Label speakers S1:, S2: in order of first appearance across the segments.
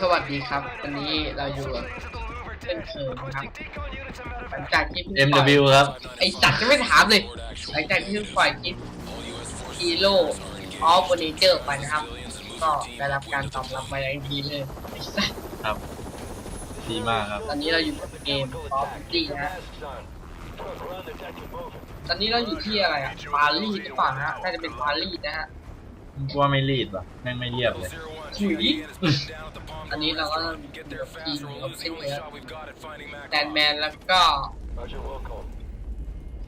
S1: สวัสดีครับ วันนี้เราอยู่กับเช่นเคยนะครับหลังจากที่เพิ่งปล่อย
S2: MW ครับ
S1: ไอสัตว์จะไม่ถามเลยหลังจากที่เพิ่งปล่อยคลิปฮีโร่ออฟเนเจอร์ไปนะครับ ก็ได้รับการตอบรับมาอย่างดีเลยไอสัตว์
S2: ครับ ดีมากครับ
S1: ตอนนี้เราอยู่กับเกมออฟตี้นะฮะตอนนี้เราอยู่ที่อะไรอะปารีสหรือเปล่านะฮะน่าจะเป็นปารีสนะฮะ
S2: กลัวไม่รีดว่ะแม่งไม่เรียบเลย
S1: ถุยอันนี้เราก็ทีมของเส้นเนื้อแดนแมนแล้วก็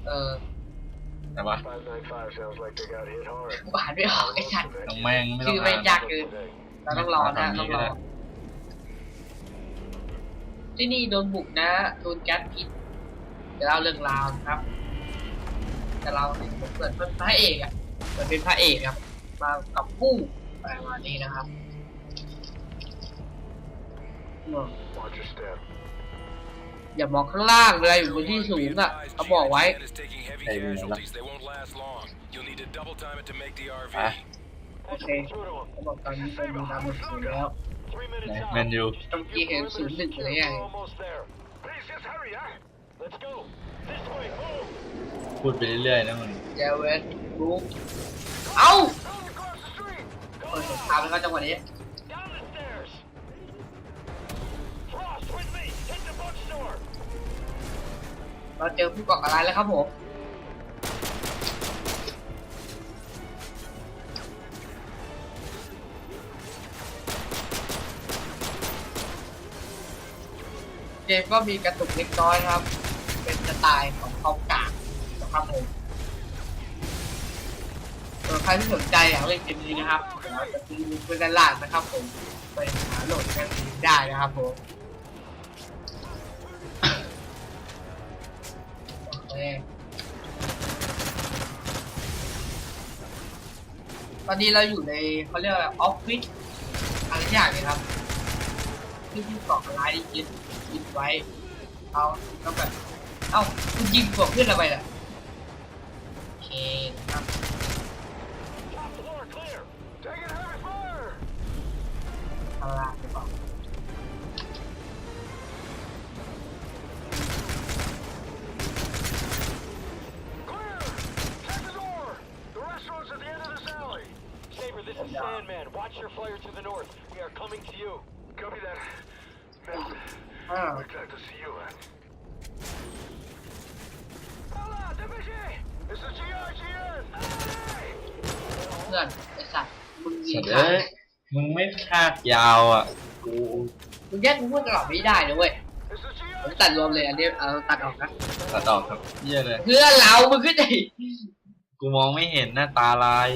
S1: เออ
S2: แต่ว่า
S1: บาดไม่ออกไอ้สัตว์
S2: ต้องแม่งไม่ต้
S1: ชื่
S2: อ
S1: องไม่
S2: อ่าน
S1: ยากเกินเราต้องรอนะต้องรอที่นี่โดนบุกนะโดนแก๊สพิษเดี๋ยวเล่าเรื่องราวนะครับ แต่เราเนี่ยเปิดเป็นพระเอกอะเปิดเป็นพระเอกครับ มากับผู้ประมาณนี้นะครับอืมอย่ามองข้างล่างเลยอยู่บนที่สูงอะเขาบอกไว้
S2: ใครมีแล้วไป
S1: โอเคเขาบอกตอนนี้เป็นมีน้ำมันสูงแล้ว
S2: ไหนแมนยู
S1: เมื่อกี้เห็นศูนย์หนึ่งเลยไง
S2: พูดไปเรื่อยๆนะมึง
S1: เจเวนบุ๊กเอ้า เปิดสงครามแล้วก็จังหวะนี้เราเจอผู้ก่อการร้ายแล้วครับผม เกมก็มีกระตุกเล็กน้อยครับ เป็นสไตล์ของคอมกากนะครับผม ใครที่สนใจอยากเล่นเกมนี้นะครับเดี๋ยวเราจะทิ้งลิงก์ไว้ด้านล่างนะครับผมไปหาโหลดกันได้นะครับผมโอเคตอนนี้เราอยู่ในเขาเรียกว่าออฟฟิศอะไรอย่างเนี้ยครับที่ที่เกาะร้ายที่ยึดยึดไว้เอาแล้วแบบเอ้าคุณยิงกดขึ้นอะไรล่ะโอเคครับ เอาละหรือเปล่าอ้าว
S3: Glad to see you, man.
S1: เพื่อนไอ้สัตว์มึงยิง
S2: สัตว์
S1: ขา
S2: เอ้ย มึงไม่คาดยาวอะกู
S1: มึงแยกมึงพูดตลอดไม่ได้นะเว้ยผมตัดรวมเลยอันนี้เอาตัดออกนะ
S2: ตัดออกครับเยี่ยเลย
S1: เพื่อนเรามึงขึ้นดิ
S2: กูมองไม่เห็นหน้าตาลาย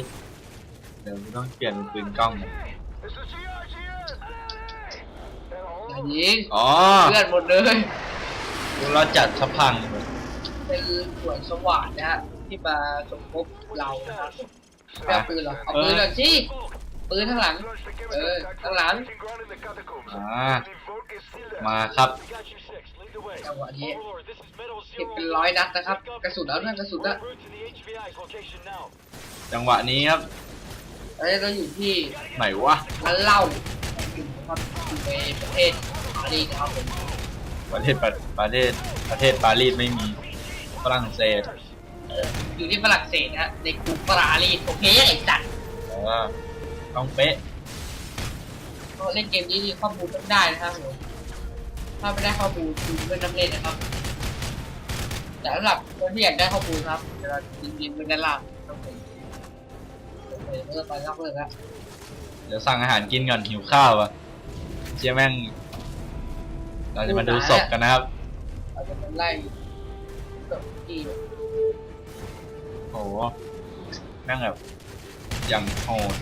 S2: เดี๋ยวกูต้องเปลี่ยนเป็นปืนกล้อง
S1: อย่ายิง
S2: อ๋อ
S1: เพื่อนหมดเลย
S2: กูเราจัดสะพังเลย
S1: เป็นส่วนสว่างนะฮะที่มาสมทบเรานะครับไม่เอาปืนหรอเอาปืนหน่อยสิ ปืนข้างหลัง เออ ข้างหลัง
S2: อ่า มาครับ
S1: จังหวะนี้เก็บเป็นร้อยนัดนะครับ กระสุนแล้วนะกระสุนละ
S2: จังหวะนี้ครับ
S1: แล้วเราอยู่ที่
S2: ไหนวะ
S1: ร้านเหล้านะครับอยู่ในประเทศปารีสนะครับผม
S2: ประเทศประประเทศประเทศปารีสไม่มีฝรั่งเศส
S1: เอออยู่ที่ฝรั่งเศสนะฮะในกรุงปารีสโอเคไอ้จัด
S2: แต่ว่า ต้องเป๊ะ
S1: ก็เล่นเกมนี้มีข้อมูลต้องได้นะครับผมถ้าไม่ได้ข้อมูลคือไม่ต้องเล่นนะครับ แต่สำหรับคนที่อยากได้ข้อมูลครับเดี๋ยวเราทิ้งลิงก์ไว้ด้านล่างครับผมโอเคเลิกไปนอกเรื่องแล้ว
S2: เดี๋ยวสั่งอาหารกินก่อนหิวข้าวอะเชี่ยแม่ง เราจะมาดูศพกันนะครับ
S1: เราจะไปไล่ศพที่
S2: โอ้โหแม่งแบบอย่างโหด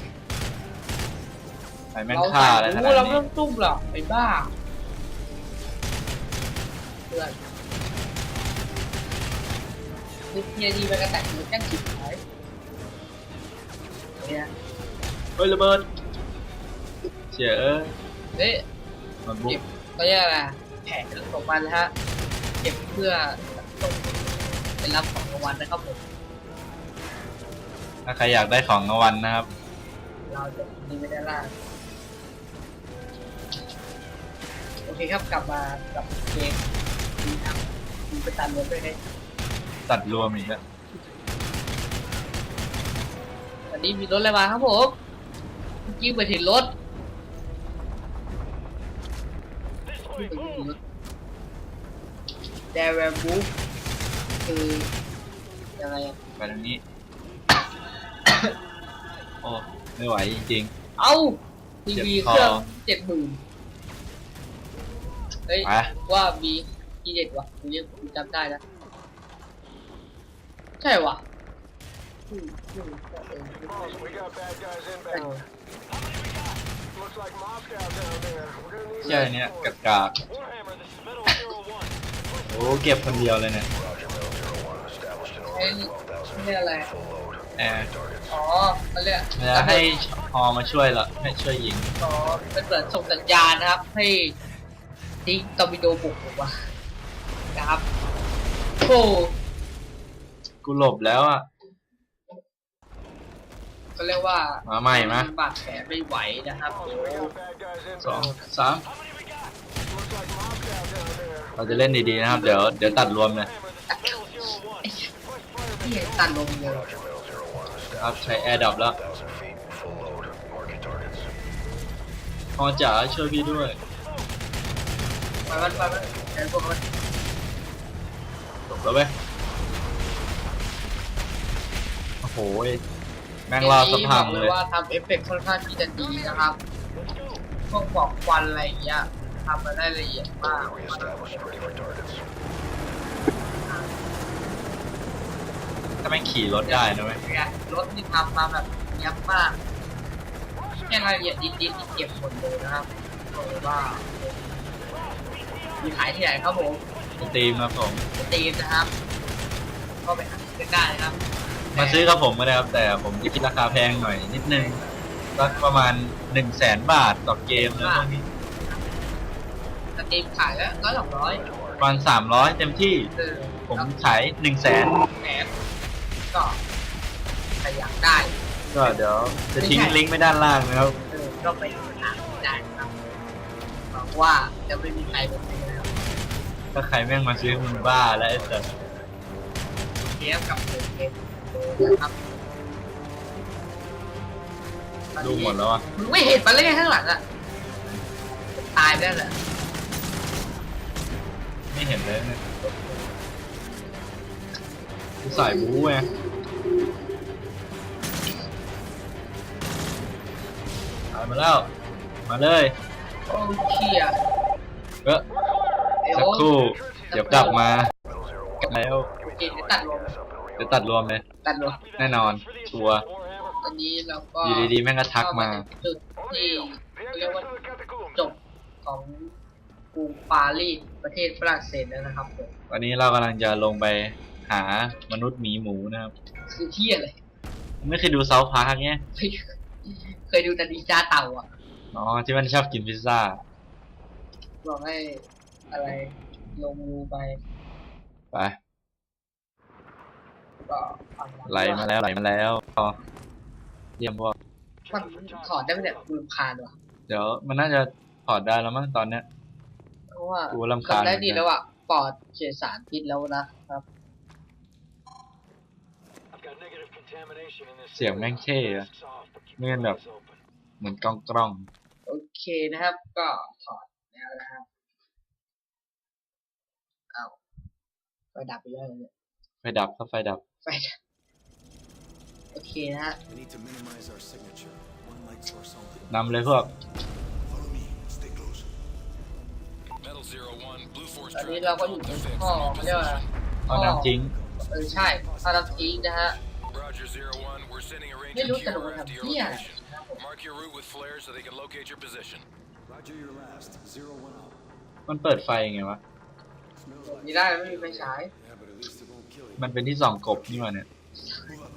S2: ใครแม่ง
S1: เรา
S2: ฆ่า
S1: ใส่
S2: อะไรข
S1: หู
S2: นาด
S1: เราไม่
S2: นี้
S1: ต้องตุ้มหรอกไอ้บ้าเพื่อนนิดเดียวดีไปกระแตกเหมือนกันจิ๋วหายเนี่ย
S2: เฮ้ยระเบิดเชี่ยเอ้ย
S1: เอ๊ะ
S2: มันบุก
S1: เก็บก็เรียกอะไรอะแผนของมันนะฮะ เก็บเพื่อส่งเป็นรับของรางวัลนะครับผม
S2: ถ้าใครอยากได้ของรางวัลนะครับ
S1: เราจะดีไม่ได้ล่า โอเคครับกลับมากับเกมนี้ครับดูไปตัดรถด้วยนะ
S2: ตัดรวมอีกแล้ว
S1: วันนี้มีรถอะไรมาครับผมเมื่อกี้ไปถึงรถเพิ่งไปถึงรถแดร์แวร์บูฟคือยังไงอะ
S2: ไปทางนี้ โอ้ ไม่ไหวจริง
S1: เอ้าทีวี
S2: เจ็บ
S1: เค
S2: คอ
S1: รื่องเจ็ดหมื่น เฮ้ย
S2: ๆไป
S1: ว่ามีทีเด็ดว่ะกูยังกูจำได้นะใช่ว่ะอืมอืมเออ
S3: Boss, we got bad guys
S1: เออ
S3: inbound. Looks like Moscow down there. We're gonna need
S2: ใช่เนี้ยกากาก
S3: Warhammer, this is Metal Zero One.
S2: ๆโอ้เก็บคนเดียวเลยเนี่ย
S1: เอ้ยนี่อะไร
S2: แอร์
S1: อ๋อมันเรียก
S2: จะให้ฮอมาช่วยเหรอให้ช่วยยิง
S1: อ๋อเป็นเหมือนส่งสัญญาณนะครับ ให้ ทิ้งตอร์ปิโดบุกออกมานะครับโอ้
S2: กูหลบแล้วอะ
S1: ก็เรียกว่า
S2: มาใหม่มา
S1: บาดแผลไม่ไหวนะครับ
S3: Boss,
S1: โอ้
S3: we got bad guys
S2: สอง
S3: inbound.
S2: สาม
S3: Looks like Moscow down there.
S2: เราจะเล่นดีๆนะครับ เดี๋ยวเดี๋ยวตัดรวมเลย
S3: Warhammer, this is Metal Zero One. Request fire
S1: ที่ตันลงเลย
S2: ครับใช้แอร์ดับแล้วฮอจ๋าช่วยพี่ด้วย
S1: ไปมันไปมันเดี๋ยวพวกมัน
S2: จบแล้วเว้ยโอ้โหยแม่งรอสะพังเลย
S1: ว่าทำเอฟเฟกต์ค่อนข้างที่จะดีนะครับ พวกบอกควันอะไรอย่างเงี้ยทำมาได้ละเอียดมาก
S2: ถ้าแม่งขี่รถได้นะเว้ย
S1: เนี่ยรถนี่ทำมาแบบเนียบมากแค่รายละเอียดนิดๆที่เก็บหมดเลยนะครับบอกเลยว่า มีขายที่ไหนครับผม
S2: สตรีมครับผม
S1: สตรีมนะครับก็ไปหาซื้อได้นะครับ
S2: มาซื้อกับผมก็ได้ครับ แต่ผมจะคิดราคาแพงหน่อยนิดนึงสักประมาณหนึ่งแสนบาทต่อเกมนะพวกนี้
S1: สตรีมขายแล้วร้อยสองร้อย
S2: ประมาณสามร้อยเต็มที่
S1: เออ
S2: ผมขายหนึ่งแสน
S1: แหมก็ใครอยากได้
S2: ก็เดี๋ยวจะทิ้งลิงก์ไว้ด้านล่างนะครับ
S1: เออก็ไปหาได้นะครับหวังว่าจะไม่มีใครเป็นไปแล้ว
S2: ถ้าใครแม่งมาซื้อมึงบ้าแล้วไอ้สัส
S1: เกมกับเกมเกมนะครับ
S2: ดูหมดแล้วอะ
S1: มึงไม่เห็นมันเลยไงข้างหลังอะตายไปแล้วแหละ
S2: ไม่เห็นเลยเนี่ยกูใส่บู๊ไงตายมาแล้ว มาเลย
S1: โอ้เชี่ย
S2: เออ
S1: เดี๋ยว
S2: สักครู่เดี๋ยวกลับมากันแล้ว
S1: เกมจะตัดลง
S2: เดี๋ยวตัดรวมเลย
S1: ตัดลง
S2: แน่นอนชัวร์
S1: ตอนนี้เราก็
S2: อยู่ดีๆแม่งก็ทักมา
S1: จุดที่เรียกว่าจบของกรุงปารีสประเทศฝรั่งเศสแล้วนะครับผม
S2: วันนี้เรากำลังจะลงไปหามนุษย์หมีหมูนะครับ
S1: คือที่อะไร
S2: ไม่เคยดูเซาพาร์กเนี้ย
S1: ไม่เคยเคยดูแต่ดีจ้าเต่าอะ
S2: อ๋อที่มันชอบกินพิซซ่า
S1: บอกให้ อะไร ลงรูไป
S2: ไป
S1: ก็ฟัง
S2: ไหลมาแล้วไหลมาแล้วก็เยี่ยมพวก
S1: มันถอดได้ไหมเนี่ยมือคานว่ะ
S2: เดี๋ยวมันน่าจะถอดได้แล้วมั้งตอนเนี้ย
S1: เพราะว่า
S2: กูรำคาญ
S1: ทำได้
S2: เหมือนกัน
S1: ดีแล้วอะปลอดเชื้อสารพิษแล้วนะครับ
S3: I've got negative contamination in this
S2: เสียงแม่งเท่อะ
S3: Masks off, but keep
S2: ไม่
S3: your
S2: งั้นแบบ
S3: eyes open.
S2: เหมือนกล้องกล้อง
S1: โอเคนะครับ ก็ถอดแล้วนะครับเอา ไฟดับไปแล้วเนี่ย
S2: ไฟดับครับไฟดับ
S1: ไฟดับ โอเคนะฮะ
S4: We need to minimize our signature. One light source only.
S2: นำเลยพวก
S4: Follow me. Stay close.
S5: Metal Zero One, Blue Force
S1: ตอนนี้
S5: Dragon
S1: เราก็อยู่
S5: Bolt
S1: ใน
S5: defense
S1: ท่อ
S5: in
S1: เขาเรียกว่าอะไร
S5: position.
S2: เอาน้ำทิ้ง
S1: เออใช่ท่อน้ำทิ้งนะฮะ
S5: Roger Zero One, we're sending a
S1: ไม่
S5: Ranger
S1: รู้จะลง
S5: QRF
S1: มา
S5: to
S1: ทำ
S5: your
S1: เพี้ยอะไร
S5: location.
S1: นะครับผม
S5: Mark your route with flares so they can locate your position.
S4: Roger your last. Zero one out.
S2: มันเปิดไฟไงวะ
S4: Smells
S1: มี
S4: like
S1: ได้ไม่มีไฟฉาย
S4: Yeah, but at least it won't kill you.
S2: มันเป็นที่ส่องกบนี่มาเนี่ย
S4: Move up.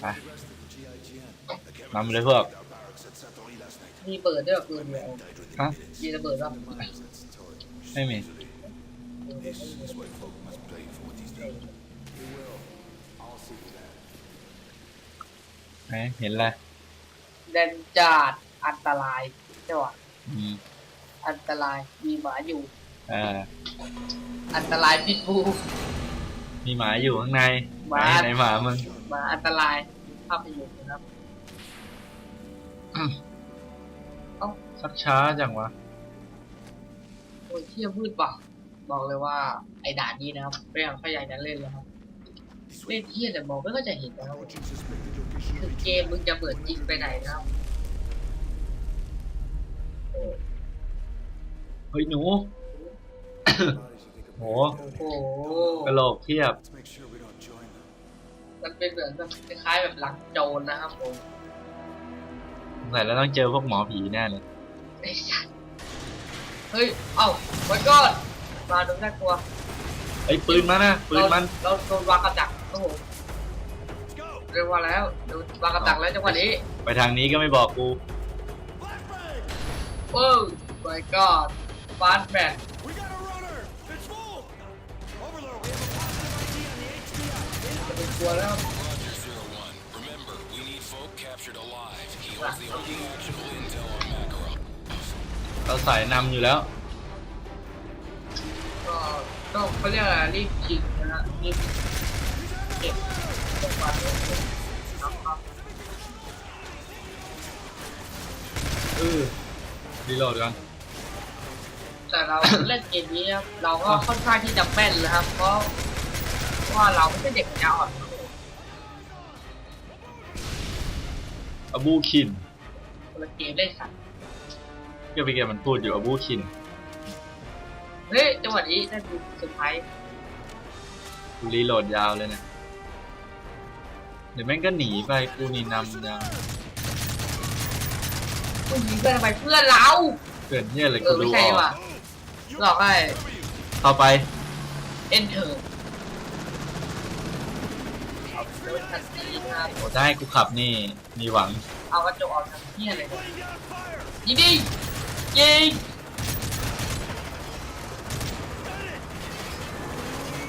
S2: ไป
S4: The rest of the GIGN. The
S2: นำเลยพวก
S4: Our barracks at Satori last night.
S1: มีเปิดด้วยปืนเดียว
S4: Died within
S2: ฮะ
S4: minutes.
S1: มีระเบิดป่ะ
S4: Miles at Satori.
S2: ไม่มี
S4: This is why folk must pay for what he's done. We will. I'll see to that.
S2: ไหนเห็นอะไร
S1: แดนจาดอันตรายใช่ป่ะ
S2: อืม
S1: อันตรายมีหมาอยู่
S2: เออ
S1: อันตรายพิษบู
S2: มีหมาอยู่ข้างใน
S1: หมา
S2: ไหนไหนหมามึง
S1: หมาอันตรายภาพยนตร์นะครับ
S2: ชักช้าจังวะ
S1: โอ้ยเที่ยมืดป่ะบอกเลยว่าไอ้ด่านนี้นะครับไม่อยากไม่อยากจะเล่นแล้วครับ
S4: This
S1: เล่
S4: way.
S1: นเที่ยแต่มองไม่ก็จะเห็นนะครับ
S4: Approaching suspected location
S1: คือ
S4: of
S1: เกมมึงจะเปิดจริงไปไหนนะครับ
S2: เฮ้ยหนู โห
S1: โอ้โห
S2: กระโหลกเทียบ
S4: Let's make sure we don't join them.
S1: มันเป็นเหมือนแบบคล้ายๆแบบหลังโจรนะครับผม
S2: สงสัยแล้วต้องเจอพวกหมอผีแน่เลย
S1: ไอ้สัสเฮ้ย เอ้ามันก็มาดูน่ากลัว
S2: ไอ้ยปืนมันนะปืนมัน
S1: เราเราโดนวางกับดักโอ้โห
S4: Let's go.
S1: เรียกว่าแล้วโดนวางกับดักแล้วจังหวะนี้
S2: ไปทางนี้ก็ไม่บอกกู
S4: Flashbang!
S1: โอ้ my god ฟาสแบท ตัวแล้ว
S5: Roger, Zero One. Remember, we need folk captured alive. He holds the only actionable intel on Makarov.
S2: เราสายนำอยู่แล้ว
S1: ก็ต้องเขาเรียกอะไรรีบยิงนะฮะรีบเก็บจังหวะนี้นะครับ
S2: เออรีโหลดกัน
S1: แต่เรา เล่นเกมนี้ครับเราก็ค่อนข้างที่จะแม่นเลยครับ เพราะว่าเราไม่ใช่เด็กปัญญาอ่อน
S2: อบูคิน
S1: คนละเกมได้สัตว์
S2: ก็ไปเกมมันพูดอยู่อบูคิน
S1: เฮ้ยจังหวะนี้ได้ดูเซอร์ไพรส์
S2: กูรีโหลดยาวเลยนะ เดี๋ยวแม่งก็หนีไปกูนี่นำยาว
S1: ผู้หญิงเพื่อนทำไมเพื่อนเรา
S2: เกินเนี่ยเลย
S1: เอ
S2: กู
S1: อไม่
S2: ดูอ
S1: ใช่
S2: อก
S1: ว่ะหลอกให้
S2: เข้าไป
S1: enter เอาเดินทันทีนะครับ
S2: โอ้ได้กูขับนี่มีหวัง
S1: เอากระจกออกทางเที่ยเลยยิงดิยิง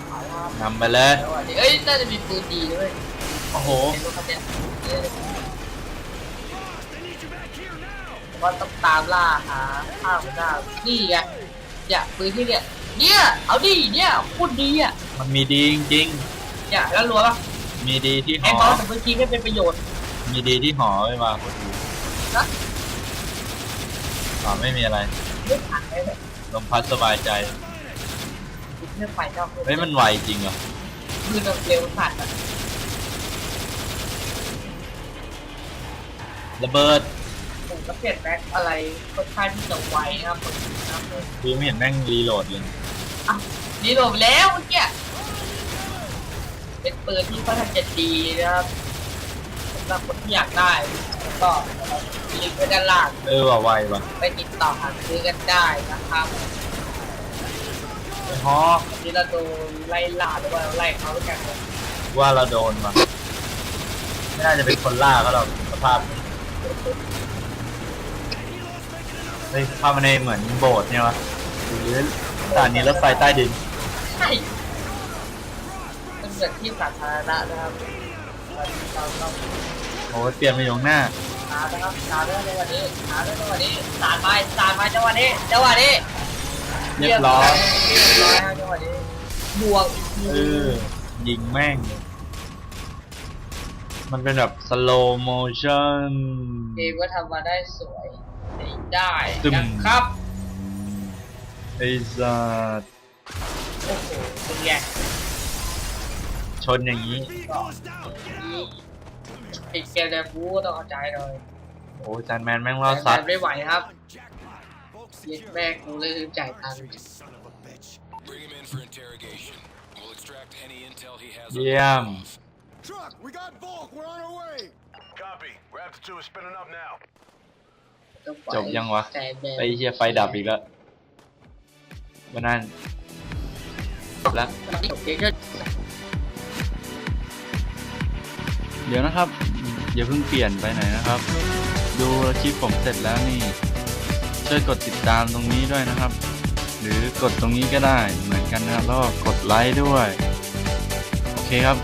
S1: เอาละ
S2: นำไปเลย
S1: จังหวะนี้เอ้ยน่าจะมีปืนดีด้วย
S2: โอ้โห
S1: เห็นรถคันเนี้ยเออว่าต้องตามล่าหาข้าวมันได้นี่ไงเนี่ยปืนที่เนี่ยเนี่ยเอาดิเนี่ยโคตรดีอะ
S2: มันมีดีจริง
S1: เนี่ยแล้วรัวปะ
S2: ๆ มีดีที่ห
S1: ไอ้
S2: อ
S1: บอสแต่เมื่อกี้ไม่เป็นประโยชน์
S2: มีดีที่หอไม่มาคนดู
S1: นะ
S2: อ๋อไม่มีอะไร
S1: ไม่ผ่านเลยแบบ
S2: ลมพัดสบายใจ
S1: เรื่องไฟนอก
S2: เฮ้ยมันไวจริงเหรอ
S1: คือแบบเร็วผ่านอะ
S2: ระเบิด
S1: ผมก็เปลี่ยนแบ็คอะไรค่อนข้างที่จะไวนะครับผมนะครับ
S2: คือไม่เห็นแม่งรีโหลดเลย
S1: อะรีโหลดแล้วเมื่อกี้ เป็นปืนที่ค่อนข้างจะดีนะครับสำหรับคนที่อยากได้ก็ลิงก์ไว้ด้านล่าง
S2: เออว่ะไวว่ะ
S1: ไปติดต่อหาซื้อกันได้นะครับ
S2: ไอ้ฮอ
S1: วันนี้เราโดนไล่ล่าหรือว่าไล่เขาด้วยกันเนี่ย
S2: ว่าเราโดนว่ะไม่น่าจะเป็นคนล่าก็หรอกสภาพนี้เฮ้ยสภาพมันในเหมือนโบสถ์เนี่ยวะหรือสถานีรถไฟใต้ดิน
S1: ใช่ เป็นเกิดที่สาธารณะนะครับเราเราเรา
S2: โอ้ยเตรียมไปอยู่ข้างหน้า
S1: หานะครับหาเรื่องในวันนี้หาเรื่องในวันนี้สารไปสารไปจังหวะนี้จังหวะนี้
S2: เรียบร้อย
S1: เรียบร้อยฮะจังหวะนี้บวก
S2: เออยิงแม่ง มันเป็นแบบ slow motion
S1: เกมก็ทำมาได้สวยได้
S2: ตึม
S1: นะครับ
S2: ไอ้สัส
S1: โอ้โหเป็นไง
S2: ชนอย่างนี้
S1: ก็นี่ปิดเกมแล้วบูต้องเข้าใจเลย
S2: โอ้ยจานแมนแม่งรอดซัด
S1: แต่ไม่ไหวครับ
S4: Jackpot. Folks,
S1: เย็ดแม่กูเลยลืมจ่ายตังค์
S4: son of a bitch.
S5: Bring him in for interrogation. We'll extract any intel he has on
S2: Yeah.
S5: Makarov.
S4: Truck, we got Volk. We're on our way.
S3: Copy. Raptor 2 is spinning up now.
S1: ต้องปล่อ
S2: จบยังวะ
S1: ใจแบน
S2: ไอ้เฮียไฟดับอีกแล้ววันนั้นจบแล้ว
S1: นี่จบเกมก็
S2: เดี๋ยวนะครับอย่าเพิ่งเปลี่ยนไปไหนนะครับ ดูคลิปผมเสร็จแล้วนี่ ช่วยกดติดตามตรงนี้ด้วยนะครับ หรือกดตรงนี้ก็ได้เหมือนกันนะครับแล้วก็กดไลค์ด้วย โอเคครับ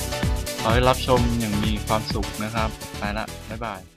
S2: ขอให้รับชมอย่างมีความสุขนะครับไปละบ๊ายบาย